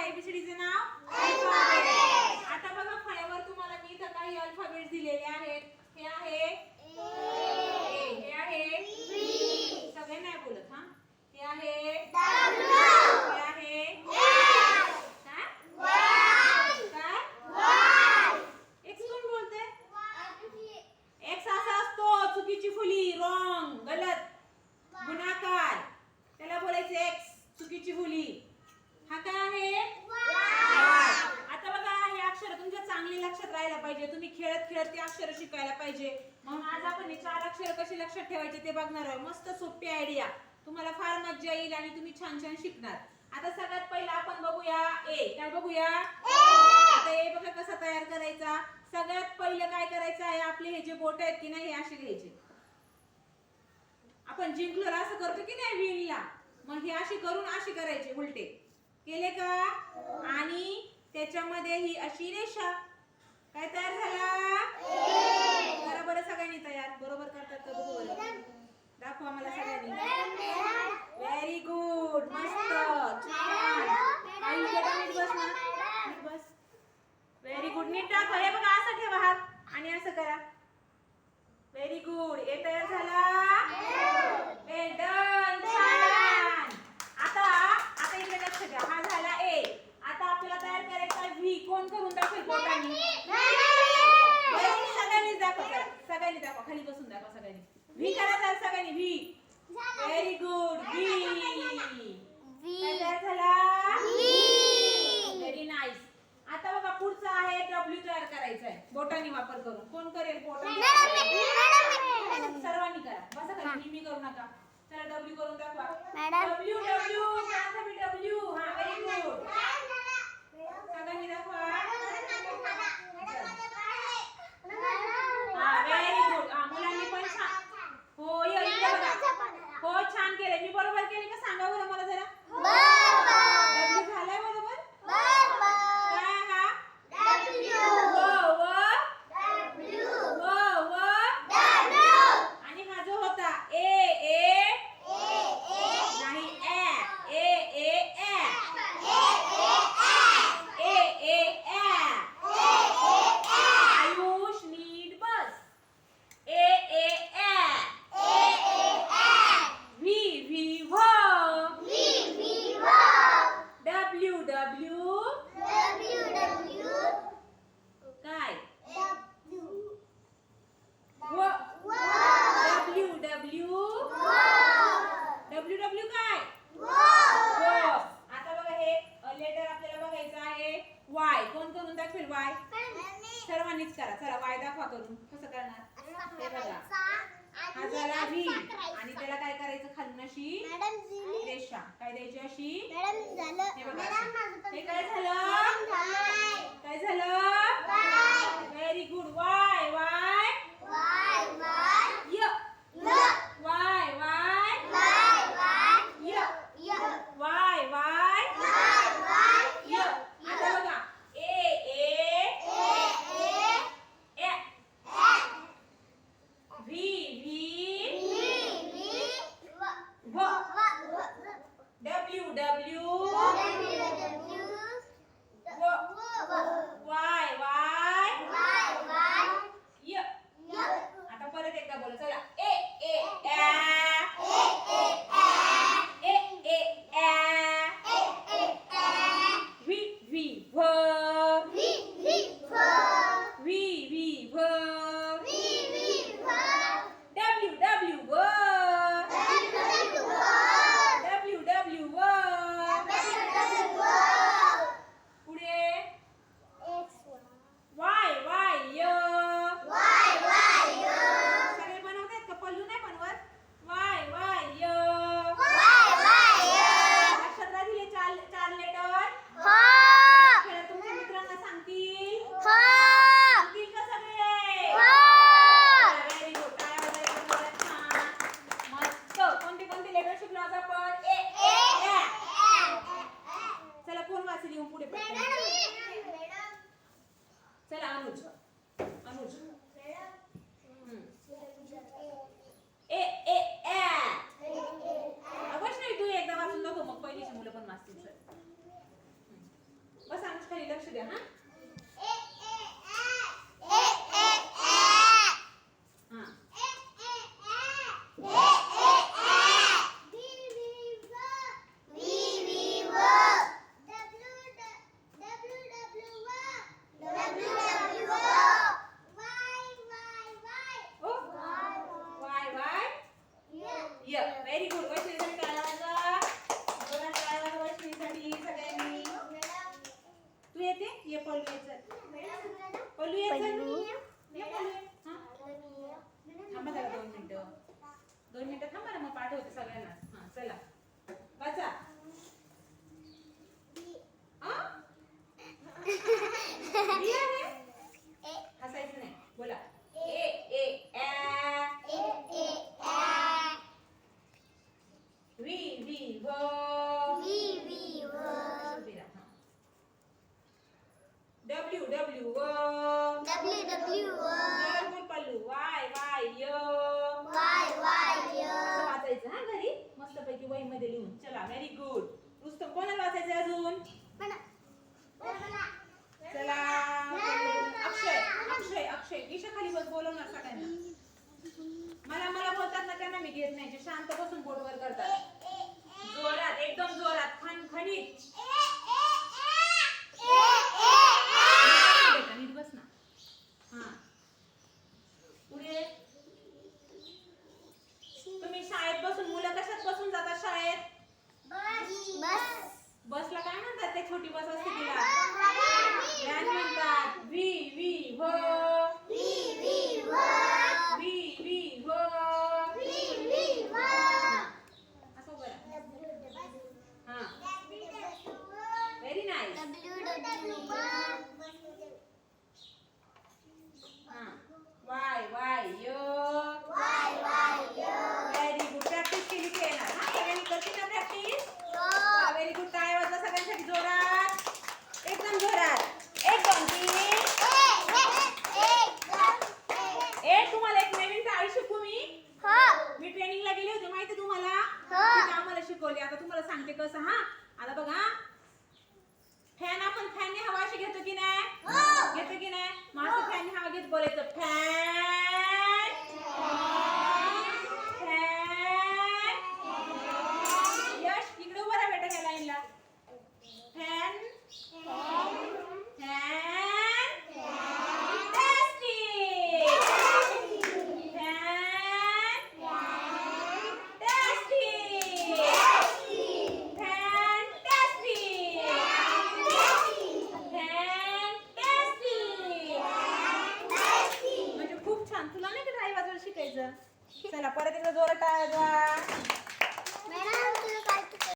एबीसीडीचे नाव? आता बघा फळ्यावर तुम्हाला मी इथं काही अल्फाबेट दिलेले आहेत. हे आहे A, हे आहे सगळे नाही बोलत हा हे आहे हे आहे काय काय एक्स कोण बोलते एक्स असा असतो चुकीची फुली रॉंग गलत गुणाकार त्याला बोलायचं एक्स चुकीची फुली हा काय आहे Y. आता बघा हे अक्षर तुमच्या चांगली लक्षात राहायला पाहिजे तुम्ही खेळत खेळत ते अक्षर शिकायला पाहिजे. म्हणून आज आपण हे चार अक्षर कशी लक्षात ठेवायचे ते बघणार आहोत. मस्त सोपी आयडिया तुम्हाला फार मज्जा येईल आणि तुम्ही छान छान शिकणार. आता सगळ्यात पहिला आपण बघूया ए काय बघूया. आता ए बघा कसा तयार करायचा. सगळ्यात पहिलं काय करायचं आहे? आपले हे जे बोट आहेत की नाही हे असे घ्यायचे. आपण जिंकलो असं करतो की नाही विणला मग हे अशी करून अशी करायचे उलटे. केले का? आणि त्याच्यामध्ये ही अशी रेषा काय तयार झाला करा बरं सगळ्यांनी तयार बरोबर करतात का बघू बरं दाखवा मला सगळ्यांनी व्हेरी गुड मस्त छान आई बेटा नीट बस ना नीट बस व्हेरी गुड नीट दाखवा हे बघा असं ठेवा हात आणि असं करा व्हेरी गुड ए तयार झाला? वेल डन छान. आता आता इकडे लक्ष द्या. हा झाला ए आता आपल्याला तयार करायचा व्ही कोण करून दाखवेल बोटांनी. सगळ्यांनीच दाखवा. सगळ्यांनी दाखवा. खाली बसून दाखवा सगळ्यांनी. व्ही करा तर सगळ्यांनी. व्ही व्हेरी गुड व्ही तयार झाला? व्हेरी नाईस आता बघा पुढचा आहे डब्ल्यू तयार करायचा आहे बोटांनी वापर करून. कोण करेल? बोटांनी सर्वांनी करा बसा खाली मी मी करू नका चला डब्ल्यू करून दाखवा मॅडम. डब्ल्यू डब्ल्यू डब्ल्यू हा व्हेरी गुड सगळ्यांनी दाखवा हा व्हेरी गुड हा मुलांनी पण छान हो ये इकडे बघा हो छान केले मी बरोबर केले का सांगा बरं मला जरा डब्ल्यू झालाय बरोबर काय हा व व व व आणि हा जो होता ए ए नाही A A A A A A A Ayush NEET bus A A A V V व डब्ल्यू डब्ल्यू काय व डब्ल्यू डब्ल्यू डब्ल्यू डब्ल्यू काय व आता बघा हे लेटर आपल्याला बघायचं आहे वाय कोण करून दाखवेल वाय सर्वांनीच करा चला वाय दाखवा करून कसं करणार हे बघा हा झाला व्ही आणि त्याला काय करायचं खालून अशी रेषा काय द्यायची अशी? हे बघा. हे काय झालं काय झालं व्हेरी गुड वाय वाय य वाय वाय य वाय वाय य आता बघा A A A V V व डब्ल्यू 双击六 का तुम्हाला? हो. आम्हाला शिकवली आता तुम्हाला सांगते कसं हा? आता बघा. फॅन आपण फॅन हवा अशी घेतो की नाही? हो. घेतो की नाही? माझं फॅन हवा घेत बोलायचं. फॅन.